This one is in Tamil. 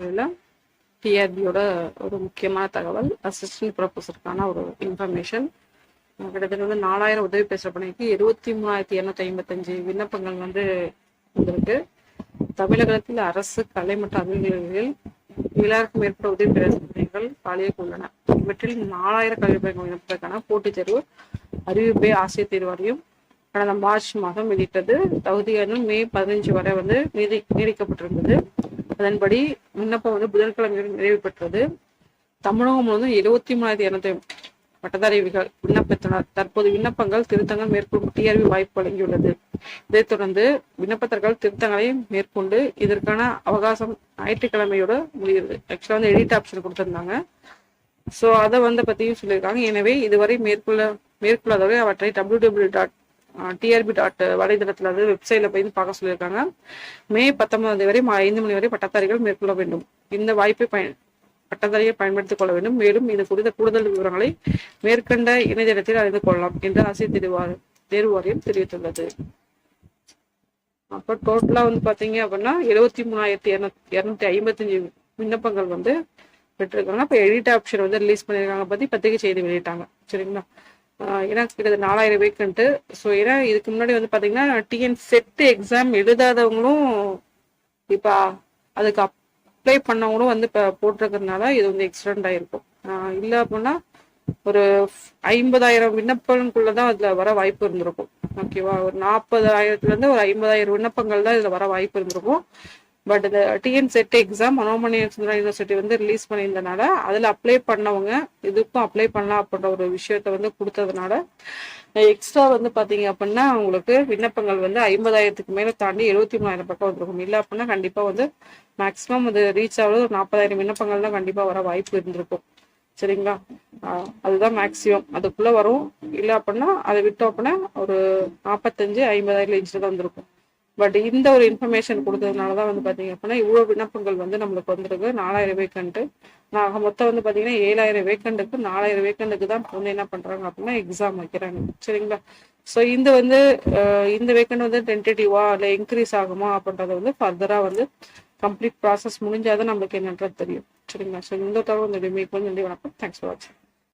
இதில் டிஆர்பியோட ஒரு முக்கியமான தகவல் அசிஸ்டன்ட் ப்ரொஃபஸருக்கான ஒரு இன்ஃபர்மேஷன் கிட்டத்தட்ட வந்து நாலாயிரம் உதவி பேசுகிற பணிக்கு இருபத்தி மூணாயிரத்தி இரநூத்தி ஐம்பத்தஞ்சு விண்ணப்பங்கள் வந்து வந்திருக்கு. தமிழகத்தில் அரசு கலை மற்றும் அறிவியல்களில் ஏழாயிரக்கும் மேற்பட்ட உதவி பேராசிரியர் பணிகள் காலியாக உள்ளன. இவற்றில் நாலாயிரம் கல்வி பணிகள் விண்ணப்பதற்கான போட்டித் தேர்வு அறிவிப்பை ஆசிரியர் தேர்வாரியம் கடந்த மார்ச் மாதம் வெளியிட்டது தகுதியான மே பதினஞ்சு வரை வந்து நீதி நீடிக்கப்பட்டிருந்தது. அதன்படி விண்ணப்பம் வந்து புதன்கிழமை நிறைவு பெற்றது. தமிழகம் முழுவதும் எழுபத்தி மூணாயிரத்தி இரநூத்தி பட்டதாரிகள் விண்ணப்பித்தனர். தற்போது விண்ணப்பங்கள் திருத்தங்கள் மேற்கொள்ளும் டிஆர்பி வாய்ப்பு வழங்கியுள்ளது. இதைத் தொடர்ந்து விண்ணப்பத்தர்கள் திருத்தங்களை மேற்கொண்டு இதற்கான அவகாசம் ஞாயிற்றுக்கிழமையோட முடிகிறது. ஆக்சுவலாக வந்து எடிட் ஆப்ஷன் கொடுத்திருந்தாங்க. ஸோ அதை வந்து பற்றியும் சொல்லியிருக்காங்க. எனவே இதுவரை மேற்கொள்ள மேற்கொள்ளாதவரை அவற்றை W W dot TRB dot வலைதளத்தில் அது வெப்சைட்ல போய் பார்க்க சொல்லியிருக்காங்க. மே பத்தொன்பதாம் தேதி வரை ஐந்து மணி வரை பட்டதாரிகள் மேற்கொள்ள வேண்டும். இந்த வாய்ப்பை பயன் பட்டதாரியை பயன்படுத்திக் கொள்ள வேண்டும். மேலும் இது குறித்த கூடுதல் விவரங்களை மேற்கண்ட இணையதளத்தில் அறிந்து கொள்ளலாம் என்று ஆசிரியர் தேர்வு தேர்வு வாரியம் தெரிவித்துள்ளது. அப்போ டோட்டலா வந்து பாத்தீங்க அப்படின்னா எழுபத்தி மூணாயிரத்தி இரநூத்தி ஐம்பத்தஞ்சு விண்ணப்பங்கள் வந்து பெற்றிருக்காங்க. இப்போ எடிட் ஆப்ஷன் வந்து ரிலீஸ் பண்ணியிருக்காங்க. பத்தி பத்திரிகை செய்தி வெளியிட்டாங்க. சரிங்களா? ஏன்னா கிட்டத்தட்ட நாலாயிரம் வேக்கன்ட்டு ஸோ ஏன்னா இதுக்கு முன்னாடி வந்து பார்த்தீங்கன்னா டிஎன் செட்டு எக்ஸாம் எழுதாதவங்களும் இப்போ அதுக்கு அப்ளை பண்ணவங்களும் வந்து இப்போ போட்டிருக்கிறதுனால இது வந்து எக்ஸ்டெண்ட் ஆகிருக்கும் இல்லை அப்படின்னா ஒரு ஐம்பதாயிரம் விண்ணப்பங்களுக்குள்ள தான் அதில் வர வாய்ப்பு இருந்திருக்கும். ஓகேவா ஒரு நாற்பதாயிரத்துலேருந்து ஒரு ஐம்பதாயிரம் விண்ணப்பங்கள் தான் இதில் வர வாய்ப்பு இருந்திருக்கும். பட் இந்த TN SET exam Manonmaniam Sundara university வந்து ரிலீஸ் பண்ணியிருந்தனால அதில் அப்ளை பண்ணவங்க இதுக்கும் அப்ளை பண்ணலாம் அப்படின்ற ஒரு விஷயத்த வந்து கொடுத்ததுனால எக்ஸ்ட்ரா வந்து பார்த்தீங்க அப்படின்னா உங்களுக்கு விண்ணப்பங்கள் வந்து ஐம்பதாயிரத்துக்கு மேலே தாண்டி எழுபத்தி மூணாயிரம் பக்கம் வந்திருக்கும். இல்லை அப்படின்னா கண்டிப்பாக வந்து மேக்ஸிமம் அது ரீச் ஆகுது ஒரு நாற்பதாயிரம் விண்ணப்பங்கள் தான் கண்டிப்பாக வர வாய்ப்பு இருந்திருக்கும். சரிங்களா? அதுதான் மேக்ஸிமம் அதுக்குள்ளே வரும். இல்லை அப்படின்னா அதை விட்டோம் அப்படின்னா ஒரு நாற்பத்தஞ்சு ஐம்பதாயிரம் ரேஞ்சில் தான் வந்திருக்கும். பட் இந்த ஒரு இன்ஃபர்மேஷன் கொடுத்ததுனால தான் வந்து பார்த்தீங்க அப்படின்னா இவ்வளோ விண்ணப்பங்கள் வந்து நம்மளுக்கு வந்திருக்கு. நாலாயிரம் வேக்கண்ட்டு. நாங்கள் மொத்தம் வந்து பார்த்தீங்கன்னா ஏழாயிரம் வேக்கண்ட்டுக்கு நாலாயிரம் வேக்கண்ட்டுக்கு தான் வந்து என்ன பண்ணுறாங்க அப்படின்னா எக்ஸாம் வைக்கிறாங்க. சரிங்களா? ஸோ இந்த வந்து இந்த வேக்கண்ட் வந்து டென்டேட்டிவா இல்லை இன்க்ரீஸ் ஆகுமா அப்படின்றத வந்து ஃபர்தராக வந்து கம்ப்ளீட் ப்ராசஸ் முடிஞ்சாதான் நம்மளுக்கு என்னன்றது தெரியும். சரிங்களா? ஸோ இந்த தகவல் இந்த மேற்கொண்டு நன்றி வணக்கம். தேங்க்ஸ் ஃபார் வாட்சிங்